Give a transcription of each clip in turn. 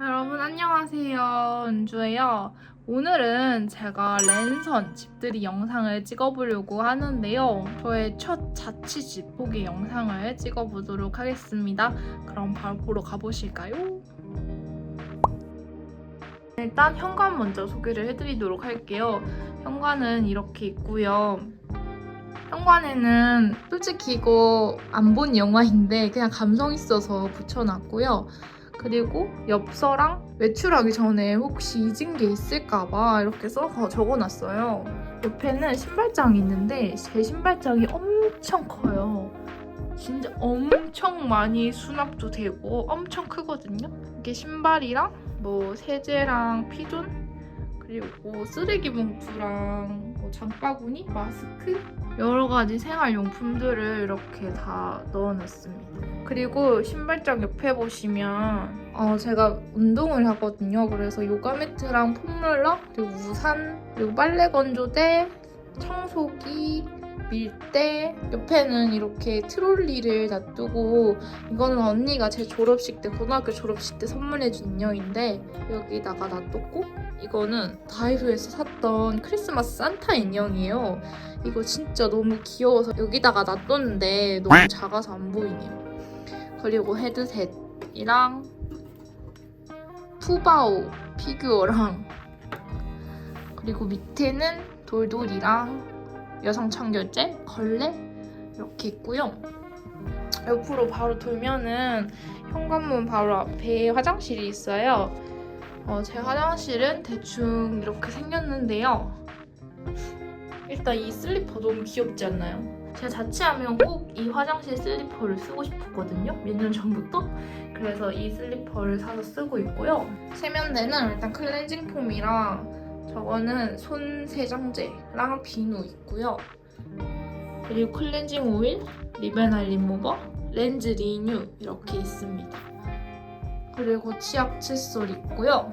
여러분 안녕하세요. 은주예요. 오늘은 제가 랜선 집들이 영상을 찍어보려고 하는데요. 저의 첫 자취집 보기 영상을 찍어보도록 하겠습니다. 그럼 바로 보러 가보실까요? 일단 현관 먼저 소개를 해드리도록 할게요. 현관은 이렇게 있고요. 현관에는 솔직히 이거 안 본 영화인데 그냥 감성 있어서 붙여놨고요 그리고 엽서랑 외출하기 전에 혹시 잊은 게 있을까봐 이렇게 써서 적어놨어요. 옆에는 신발장이 있는데 제 신발장이 엄청 커요. 진짜 엄청 많이 수납도 되고 엄청 크거든요. 이게 신발이랑 뭐 세제랑 피존 그리고 쓰레기 봉투랑 뭐 장바구니, 마스크 여러 가지 생활용품들을 이렇게 다 넣어놨습니다. 그리고 신발장 옆에 보시면 어, 제가 운동을 하거든요. 그래서 요가 매트랑 폼롤러 그리고 우산 그리고 빨래 건조대 청소기 밀대 옆에는 이렇게 트롤리를 놔두고 이거는 언니가 제 졸업식 때 고등학교 졸업식 때 선물해준 인형인데 여기다가 놔뒀고 이거는 다이소에서 샀던 크리스마스 산타 인형이에요. 이거 진짜 너무 귀여워서 여기다가 놔뒀는데 너무 작아서 안 보이네요. 그리고 헤드셋이랑 푸바오 피규어랑 그리고 밑에는 돌돌이랑 여성 청결제, 걸레 이렇게 있고요. 옆으로 바로 돌면은 현관문 바로 앞에 화장실이 있어요. 어, 제 화장실은 대충 이렇게 생겼는데요. 일단 이 슬리퍼 너무 귀엽지 않나요? 제가 자취하면 꼭 이 화장실 슬리퍼를 쓰고 싶었거든요. 몇 년 전부터. 그래서 이 슬리퍼를 사서 쓰고 있고요. 세면대는 일단 클렌징 폼이랑 저거는 손 세정제랑 비누 있고요. 그리고 클렌징 오일, 리베날 리무버, 렌즈 리뉴 이렇게 있습니다. 그리고 치약 칫솔 있고요.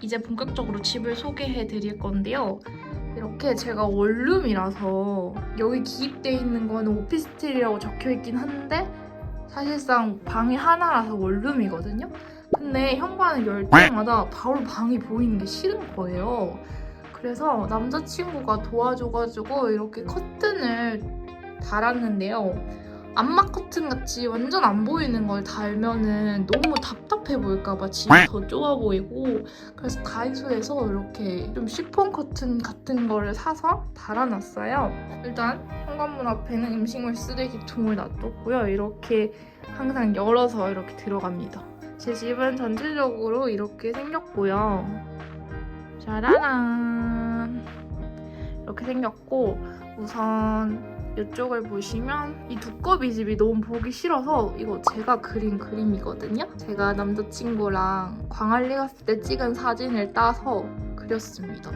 이제 본격적으로 집을 소개해 드릴 건데요. 이렇게 제가 원룸이라서 여기 기입돼 있는 거는 오피스텔이라고 적혀 있긴 한데 사실상 방이 하나라서 원룸이거든요. 근데 현관을 열 때마다 바로 방이 보이는 게 싫은 거예요. 그래서 남자친구가 도와줘가지고 이렇게 커튼을 달았는데요. 암막 커튼 같이 완전 안 보이는 걸 달면은 너무 답답해 보일까봐 집이 더 좁아 보이고 그래서 다이소에서 이렇게 좀 시폰 커튼 같은 거를 사서 달아놨어요. 일단 현관문 앞에는 음식물 쓰레기통을 놔뒀고요. 이렇게 항상 열어서 이렇게 들어갑니다. 제 집은 전체적으로 이렇게 생겼고요. 짜라란 이렇게 생겼고 우선 이쪽을 보시면 이 두꺼비 집이 너무 보기 싫어서 이거 제가 그린 그림이거든요. 제가 남자친구랑 광안리 갔을 때 찍은 사진을 따서 그렸습니다.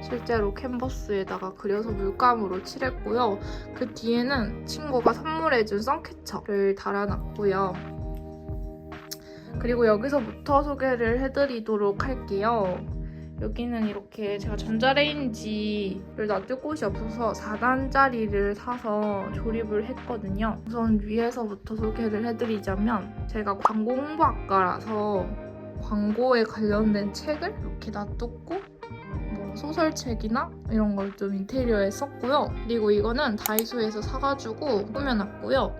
실제로 캔버스에다가 그려서 물감으로 칠했고요. 그 뒤에는 친구가 선물해준 선캐쳐를 달아놨고요. 그리고 여기서부터 소개를 해드리도록 할게요. 여기는 이렇게 제가 전자레인지를 놔둘 곳이 없어서 4단짜리를 사서 조립을 했거든요. 우선 위에서부터 소개를 해드리자면 제가 광고 홍보학과라서 광고에 관련된 책을 이렇게 놔뒀고 뭐 소설책이나 이런 걸 좀 인테리어에 썼고요. 그리고 이거는 다이소에서 사가지고 꾸며놨고요.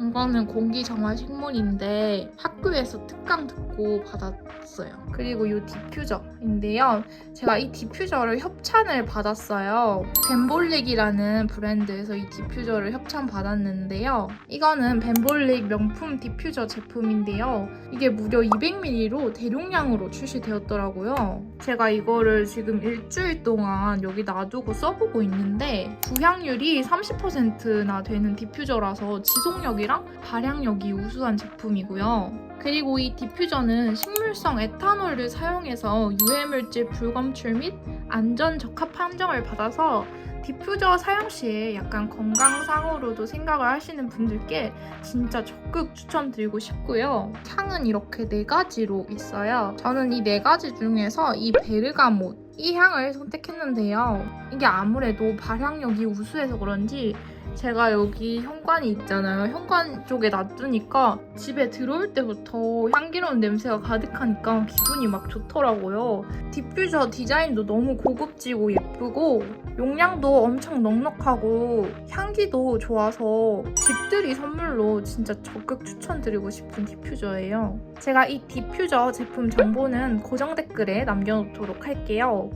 이거는 공기 정화 식물인데 학교에서 특강 듣고 받았어요. 그리고 이 디퓨저인데요. 제가 이 디퓨저를 협찬을 받았어요. 벤볼릭이라는 브랜드에서 이 디퓨저를 협찬 받았는데요. 이거는 벤볼릭 명품 디퓨저 제품인데요. 이게 무려 200ml로 대용량으로 출시되었더라고요. 제가 이거를 지금 일주일 동안 여기 놔두고 써보고 있는데 부향률이 30%나 되는 디퓨저라서 지속력이 랑 발향력이 우수한 제품이고요. 그리고 이 디퓨저는 식물성 에탄올을 사용해서 유해물질 불검출 및 안전 적합 판정을 받아서 디퓨저 사용 시에 약간 건강상으로도 생각을 하시는 분들께 진짜 적극 추천드리고 싶고요. 향은 이렇게 네 가지로 있어요. 저는 이 네 가지 중에서 이 베르가못 이 향을 선택했는데요. 이게 아무래도 발향력이 우수해서 그런지 제가 여기 현관이 있잖아요. 현관 쪽에 놔두니까 집에 들어올 때부터 향기로운 냄새가 가득하니까 기분이 막 좋더라고요. 디퓨저 디자인도 너무 고급지고 예쁘고 용량도 엄청 넉넉하고 향기도 좋아서 집들이 선물로 진짜 적극 추천드리고 싶은 디퓨저예요. 제가 이 디퓨저 제품 정보는 고정 댓글에 남겨놓도록 할게요.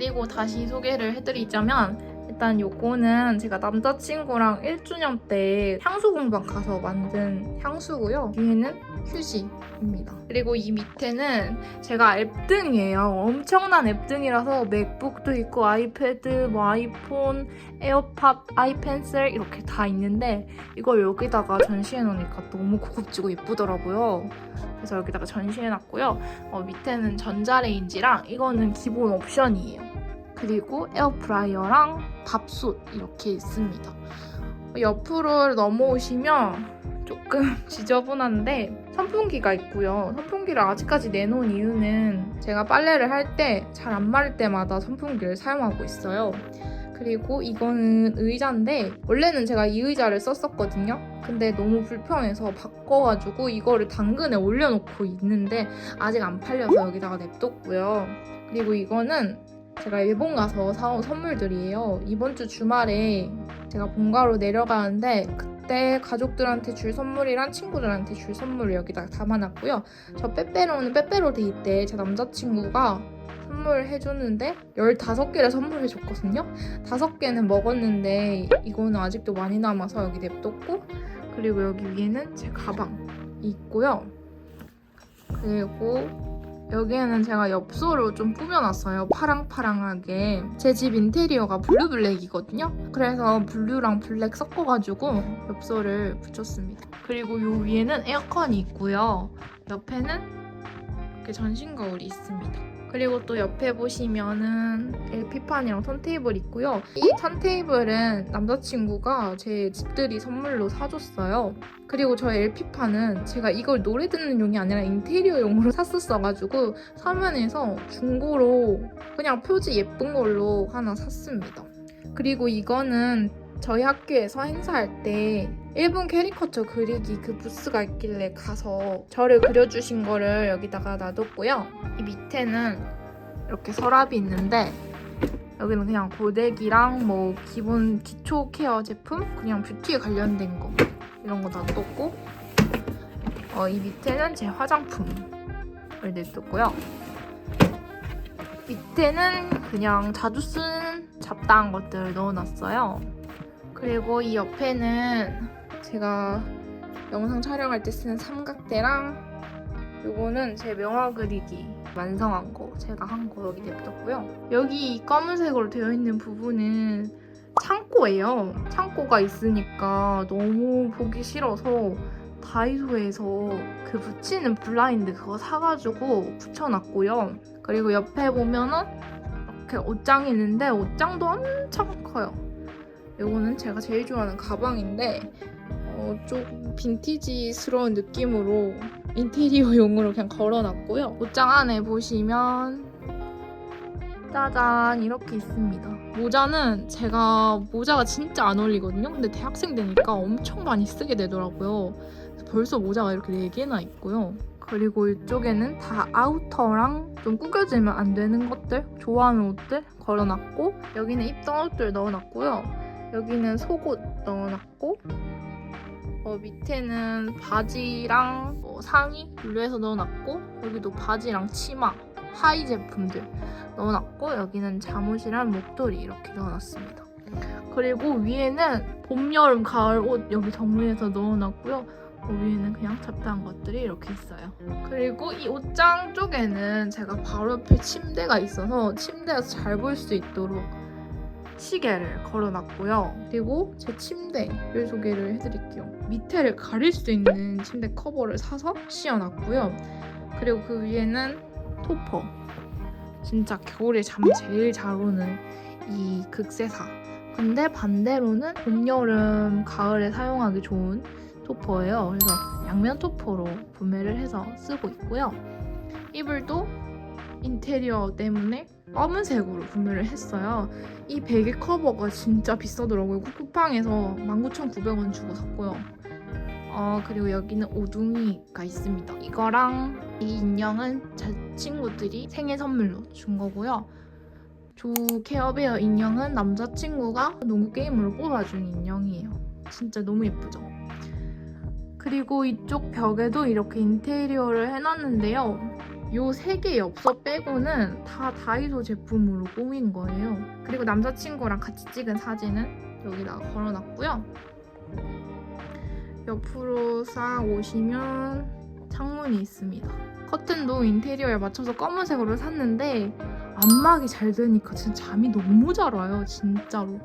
그리고 다시 소개를 해드리자면 일단 요거는 제가 남자친구랑 1주년 때 향수 공방 가서 만든 향수고요. 위에는 휴지입니다. 그리고 이 밑에는 제가 앱등이에요. 엄청난 앱등이라서 맥북도 있고 아이패드, 뭐 아이폰, 에어팟, 아이펜슬 이렇게 다 있는데 이걸 여기다가 전시해 놓으니까 너무 고급지고 예쁘더라고요. 그래서 여기다가 전시해 놨고요. 어, 밑에는 전자레인지랑 이거는 기본 옵션이에요. 그리고 에어프라이어랑 밥솥 이렇게 있습니다. 옆으로 넘어오시면 조금 지저분한데 선풍기가 있고요. 선풍기를 아직까지 내놓은 이유는 제가 빨래를 할 때 잘 안 마를 때마다 선풍기를 사용하고 있어요. 그리고 이거는 의자인데 원래는 제가 이 의자를 썼었거든요. 근데 너무 불편해서 바꿔가지고 이거를 당근에 올려놓고 있는데 아직 안 팔려서 여기다가 냅뒀고요. 그리고 이거는 제가 일본 가서 사온 선물들이에요. 이번 주 주말에 제가 본가로 내려가는데 그때 가족들한테 줄 선물이랑 친구들한테 줄 선물을 여기다가 담아놨고요. 저 빼빼로는 빼빼로 데이 때 제 남자친구가 선물해줬는데 15개를 선물해줬거든요. 5개는 먹었는데 이거는 아직도 많이 남아서 여기 냅뒀고 그리고 여기 위에는 제 가방이 있고요. 그리고 여기에는 제가 엽서로 좀 꾸며놨어요. 파랑파랑하게. 제 집 인테리어가 블루블랙이거든요. 그래서 블루랑 블랙 섞어가지고 엽서를 붙였습니다. 그리고 요 위에는 에어컨이 있고요. 옆에는 이렇게 전신 거울이 있습니다. 그리고 또 옆에 보시면은 LP판이랑 턴테이블 있고요. 이 턴테이블은 남자친구가 제 집들이 선물로 사줬어요. 그리고 저의 LP판은 제가 이걸 노래 듣는 용이 아니라 인테리어용으로 샀었어가지고 서면에서 중고로 그냥 표지 예쁜 걸로 하나 샀습니다. 그리고 이거는 저희 학교에서 행사할 때 일본 캐리커처 그리기 그 부스가 있길래 가서 저를 그려주신 거를 여기다가 놔뒀고요. 이 밑에는 이렇게 서랍이 있는데 여기는 그냥 고데기랑 뭐 기본 기초 케어 제품 그냥 뷰티에 관련된 거 이런 거 놔뒀고 어, 이 밑에는 제 화장품을 놔뒀고요. 밑에는 그냥 자주 쓰는 잡다한 것들을 넣어놨어요. 그리고 이 옆에는 제가 영상 촬영할 때 쓰는 삼각대랑 요거는 제 명화 그리기 완성한 거 제가 한 거 여기 냅뒀고요. 여기 이 검은색으로 되어 있는 부분은 창고예요. 창고가 있으니까 너무 보기 싫어서 다이소에서 그 붙이는 블라인드 그거 사가지고 붙여놨고요. 그리고 옆에 보면은 이렇게 옷장이 있는데 옷장도 엄청 커요. 이거는 제가 제일 좋아하는 가방인데 어, 좀 빈티지스러운 느낌으로 인테리어용으로 그냥 걸어놨고요. 옷장 안에 보시면 짜잔 이렇게 있습니다. 모자는 제가 모자가 진짜 안 어울리거든요. 근데 대학생 되니까 엄청 많이 쓰게 되더라고요. 벌써 모자가 이렇게 4개나 있고요. 그리고 이쪽에는 다 아우터랑 좀 구겨지면 안 되는 것들, 좋아하는 옷들 걸어놨고 여기는 입던 옷들 넣어놨고요. 여기는 속옷 넣어놨고 어, 밑에는 바지랑 어, 상의 분류해서 넣어놨고 여기도 바지랑 치마, 하의 제품들 넣어놨고 여기는 잠옷이랑 목도리 이렇게 넣어놨습니다. 그리고 위에는 봄, 여름, 가을 옷 여기 정리해서 넣어놨고요. 어, 위에는 그냥 잡다한 것들이 이렇게 있어요. 그리고 이 옷장 쪽에는 제가 바로 옆에 침대가 있어서 침대에서 잘 볼 수 있도록 시계를 걸어놨고요. 그리고 제 침대를 소개를 해드릴게요. 밑에를 가릴 수 있는 침대 커버를 사서 씌워놨고요. 그리고 그 위에는 토퍼. 진짜 겨울에 잠 제일 잘 오는 이 극세사. 근데 반대로는 봄, 여름, 가을에 사용하기 좋은 토퍼예요. 그래서 양면 토퍼로 구매를 해서 쓰고 있고요. 이불도 인테리어 때문에 검은색으로 구매를 했어요. 이 베개 커버가 진짜 비싸더라고요. 쿠팡에서 19,900원 주고 샀고요. 어, 그리고 여기는 오둥이가 있습니다. 이거랑 이 인형은 제 친구들이 생일 선물로 준 거고요. 조 케어베어 인형은 남자친구가 농구 게임으로 뽑아준 인형이에요. 진짜 너무 예쁘죠? 그리고 이쪽 벽에도 이렇게 인테리어를 해놨는데요. 요 세 개 엽서 빼고는 다 다이소 제품으로 꾸민 거예요. 그리고 남자친구랑 같이 찍은 사진은 여기다가 걸어놨고요. 옆으로 싹 오시면 창문이 있습니다. 커튼도 인테리어에 맞춰서 검은색으로 샀는데 안막이 잘 되니까 진짜 잠이 너무 잘 와요. 진짜로.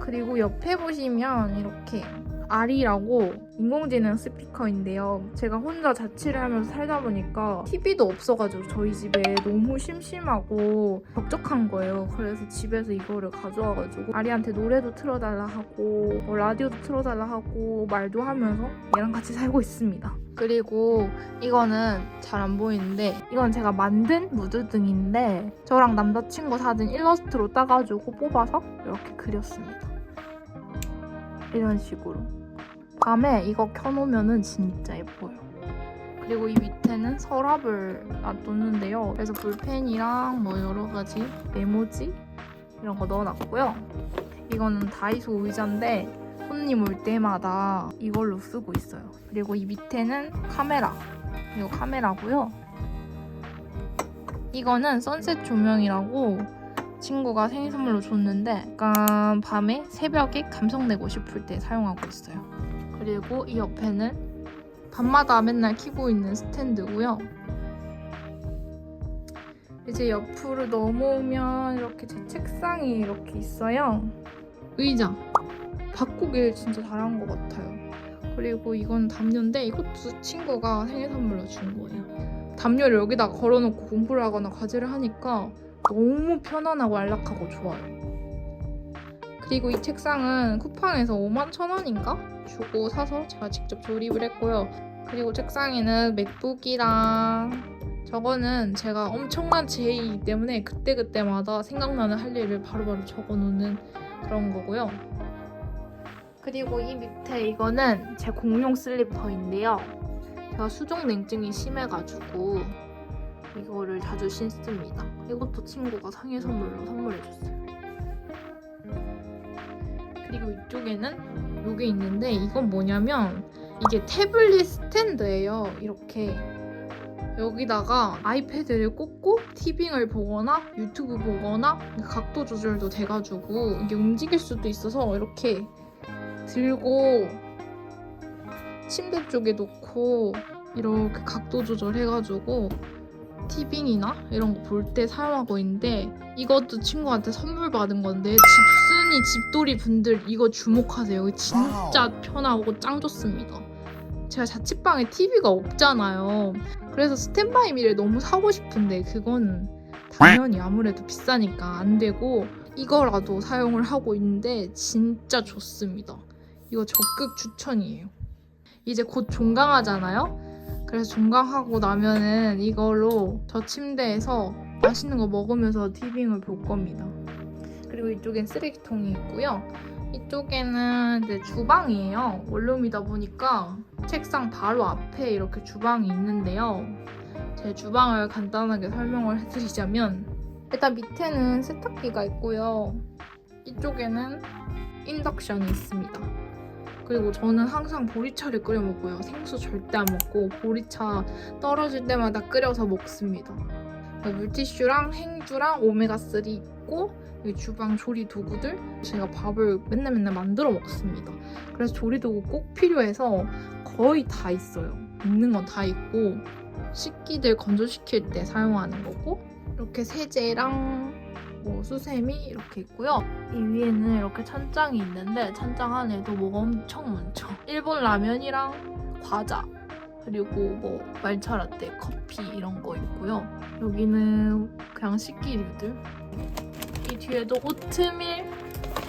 그리고 옆에 보시면 이렇게 아리라고 인공지능 스피커인데요. 제가 혼자 자취를 하면서 살다 보니까 TV도 없어가지고 저희 집에 너무 심심하고 적적한 거예요. 그래서 집에서 이거를 가져와가지고 아리한테 노래도 틀어달라 하고 뭐 라디오도 틀어달라 하고 말도 하면서 얘랑 같이 살고 있습니다. 그리고 이거는 잘 안 보이는데 이건 제가 만든 무드등인데 저랑 남자친구 사진 일러스트로 따가지고 뽑아서 이렇게 그렸습니다. 이런 식으로 밤에 이거 켜놓으면 진짜 예뻐요. 그리고 이 밑에는 서랍을 놔뒀는데요. 그래서 볼펜이랑 뭐 여러 가지 메모지 이런 거 넣어놨고요. 이거는 다이소 의자인데 손님 올 때마다 이걸로 쓰고 있어요. 그리고 이 밑에는 카메라. 이거 카메라고요. 이거는 선셋 조명이라고 친구가 생일 선물로 줬는데 약간 밤에 새벽에 감성 내고 싶을 때 사용하고 있어요. 그리고 이 옆에는 밤마다 맨날 키고 있는 스탠드고요. 이제 옆으로 넘어오면 이렇게 제 책상이 이렇게 있어요. 의자. 바꾸길 진짜 잘한 것 같아요. 그리고 이건 담요인데 이것도 친구가 생일 선물로 준 거예요. 담요를 여기다가 걸어놓고 공부를 하거나 과제를 하니까 너무 편안하고 안락하고 좋아요. 그리고 이 책상은 쿠팡에서 5만 천 원인가 주고 사서 제가 직접 조립을 했고요. 그리고 책상에는 맥북이랑 저거는 제가 엄청난 제이이기 때문에 그때그때마다 생각나는 할 일을 바로바로 적어놓는 그런 거고요. 그리고 이 밑에 이거는 제 공룡 슬리퍼인데요. 제가 수족 냉증이 심해가지고 이거를 자주 신습니다. 이것도 친구가 생일 선물로 선물해줬어요. 그리고 이쪽에는 이게 있는데 이건 뭐냐면 이게 태블릿 스탠드예요. 이렇게 여기다가 아이패드를 꽂고 티빙을 보거나 유튜브 보거나 각도 조절도 돼가지고 이게 움직일 수도 있어서 이렇게 들고 침대 쪽에 놓고 이렇게 각도 조절해가지고 티빙이나 이런 거 볼 때 사용하고 있는데 이것도 친구한테 선물 받은 건데 집순이 집돌이 분들 이거 주목하세요. 진짜 편하고 짱 좋습니다. 제가 자취방에 TV가 없잖아요. 그래서 스탠바이 미를 너무 사고 싶은데 그건 당연히 아무래도 비싸니까 안 되고 이거라도 사용을 하고 있는데 진짜 좋습니다. 이거 적극 추천이에요. 이제 곧 종강하잖아요. 그래서 종강하고 나면은 이걸로 저 침대에서 맛있는 거 먹으면서 티빙을 볼 겁니다. 그리고 이쪽엔 쓰레기통이 있고요. 이쪽에는 이제 주방이에요. 원룸이다 보니까 책상 바로 앞에 이렇게 주방이 있는데요. 제 주방을 간단하게 설명을 해드리자면 일단 밑에는 세탁기가 있고요. 이쪽에는 인덕션이 있습니다. 그리고 저는 항상 보리차를 끓여 먹고요. 생수 절대 안 먹고 보리차 떨어질 때마다 끓여서 먹습니다. 물티슈랑 행주랑 오메가3 있고 주방 조리 도구들 제가 밥을 맨날 맨날 만들어 먹습니다. 그래서 조리 도구 꼭 필요해서 거의 다 있어요. 있는 건 다 있고 식기들 건조시킬 때 사용하는 거고 이렇게 세제랑 뭐 수세미 이렇게 있고요. 이 위에는 이렇게 찬장이 있는데 찬장 안에도 뭐가 엄청 많죠. 일본 라면이랑 과자 그리고 뭐 말차 라떼, 커피 이런 거 있고요. 여기는 그냥 식기류들. 이 뒤에도 오트밀,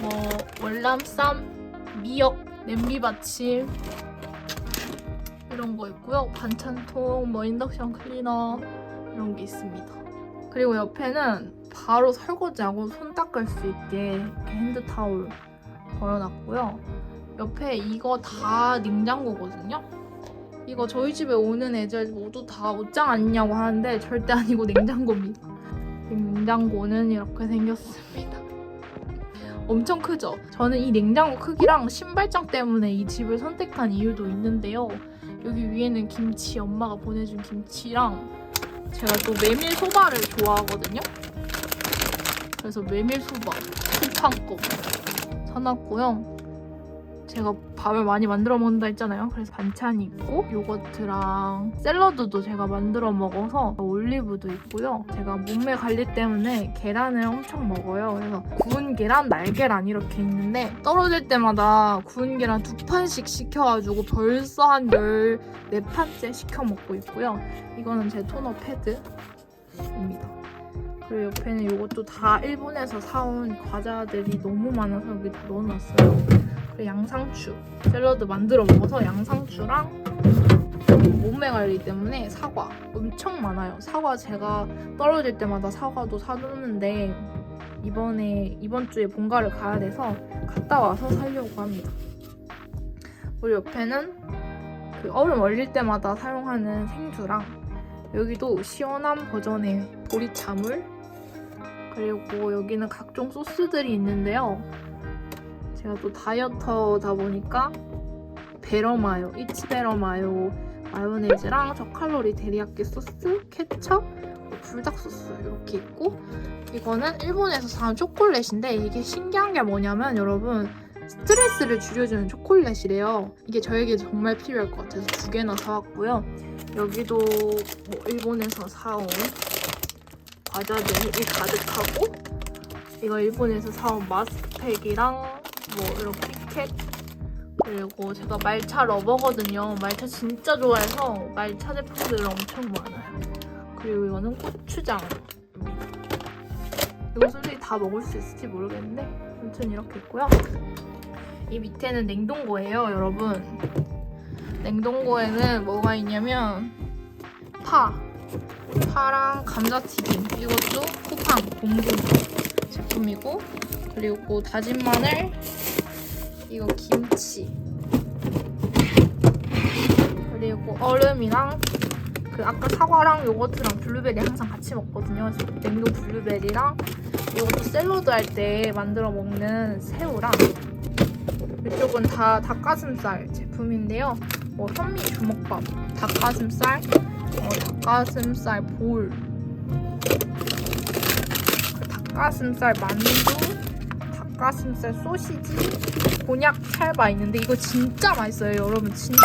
뭐 월남쌈, 미역, 냄비 받침 이런 거 있고요. 반찬통, 뭐 인덕션 클리너 이런 게 있습니다. 그리고 옆에는 바로 설거지하고 손 닦을 수 있게 핸드타올 걸어놨고요. 옆에 이거 다 냉장고거든요. 이거 저희 집에 오는 애들 모두 다 옷장 아니냐고 하는데 절대 아니고 냉장고입니다. 냉장고는 이렇게 생겼습니다. 엄청 크죠? 저는 이 냉장고 크기랑 신발장 때문에 이 집을 선택한 이유도 있는데요. 여기 위에는 김치, 엄마가 보내준 김치랑 제가 또 메밀 소바를 좋아하거든요. 그래서 메밀 소바 쿠팡 거 사놨고요. 제가 밥을 많이 만들어 먹는다 했잖아요. 그래서 반찬이 있고 요거트랑 샐러드도 제가 만들어 먹어서 올리브도 있고요. 제가 몸매 관리 때문에 계란을 엄청 먹어요. 그래서 구운 계란, 날계란 이렇게 있는데 떨어질 때마다 구운 계란 두 판씩 시켜가지고 벌써 한 14판째 시켜 먹고 있고요. 이거는 제 토너 패드입니다. 그리고 옆에는 이것도 다 일본에서 사온 과자들이 너무 많아서 여기 다 넣어놨어요. 그리고 양상추 샐러드 만들어 먹어서 양상추랑 몸매 관리 때문에 사과 엄청 많아요. 사과 제가 떨어질 때마다 사과도 사두는데 이번에 이번 주에 본가를 가야 돼서 갔다 와서 살려고 합니다. 그리고 옆에는 그 얼음 얼릴 때마다 사용하는 생주랑 여기도 시원한 버전의 보리차물 그리고 여기는 각종 소스들이 있는데요. 제가 또 다이어터다 보니까 베러마요, 이치베러마요, 마요네즈랑 저칼로리 데리야끼 소스, 케첩, 불닭 소스 이렇게 있고 이거는 일본에서 사온 초콜릿인데 이게 신기한 게 뭐냐면 여러분 스트레스를 줄여주는 초콜릿이래요. 이게 저에게 정말 필요할 것 같아서 두 개나 사왔고요. 여기도 뭐 일본에서 사온 과자들이 가득하고 이거 일본에서 사온 마스크팩이랑 뭐 이런 피켓 그리고 제가 말차 러버거든요. 말차 진짜 좋아해서 말차 제품들 엄청 많아요. 그리고 이거는 고추장입니다. 이거 솔직히 다 먹을 수 있을지 모르겠는데 아무튼 이렇게 있고요. 이 밑에는 냉동고예요, 여러분. 냉동고에는 뭐가 있냐면 파, 파랑 감자튀김 이것도 쿠팡 공동 제품이고 그리고 다진 마늘 이거 김치 그리고 얼음이랑 그 아까 사과랑 요거트랑 블루베리 항상 같이 먹거든요. 냉동 블루베리랑 이것도 샐러드 할 때 만들어 먹는 새우랑 이쪽은 다 닭가슴살 제품인데요. 뭐 현미 주먹밥, 닭가슴살, 어, 닭가슴살 볼, 그 닭가슴살 만두, 닭가슴살 소시지, 곤약 찰바 있는데 이거 진짜 맛있어요, 여러분 진짜.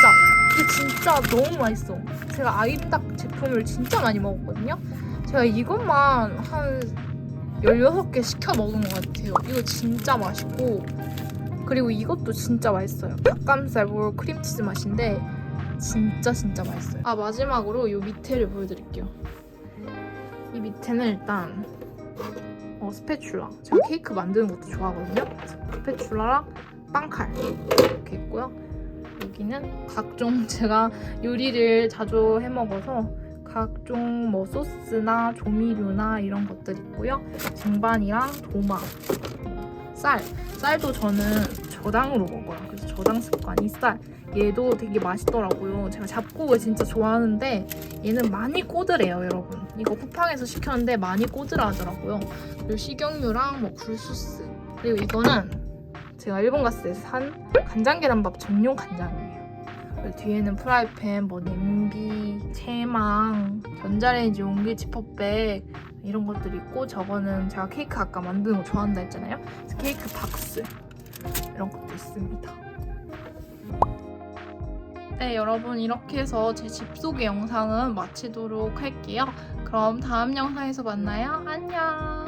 이게 진짜 너무 맛있어. 제가 아임닭 제품을 진짜 많이 먹었거든요. 제가 이것만 한 16개 시켜 먹은 것 같아요. 이거 진짜 맛있고 그리고 이것도 진짜 맛있어요. 닭가슴살 볼 크림치즈 맛인데 진짜 진짜 맛있어요. 아 마지막으로 이 밑에를 보여드릴게요. 이 밑에는 일단 어, 스패츌라. 제가 케이크 만드는 것도 좋아하거든요. 그래서 스패츌라랑 빵칼 이렇게 있고요. 여기는 각종 제가 요리를 자주 해 먹어서 각종 뭐 소스나 조미료나 이런 것들 있고요. 쟁반이랑 도마, 쌀. 쌀도 저는 저당으로 먹어요. 그래서 저당 습관이 쌀. 얘도 되게 맛있더라고요. 제가 잡곡을 진짜 좋아하는데 얘는 많이 꼬들해요, 여러분. 이거 쿠팡에서 시켰는데 많이 꼬들하더라고요. 그리고 식용유랑 뭐 굴소스. 그리고 이거는 제가 일본 갔을 때 산 간장 계란밥 전용 간장이에요. 그리고 뒤에는 프라이팬, 뭐 냄비, 체망, 전자레인지 용기 지퍼백 이런 것들이 있고 저거는 제가 케이크 아까 만드는 거 좋아한다 했잖아요. 그래서 케이크 박스 이런 것도 있습니다. 네, 여러분 이렇게 해서 제 집 소개 영상은 마치도록 할게요. 그럼 다음 영상에서 만나요. 안녕.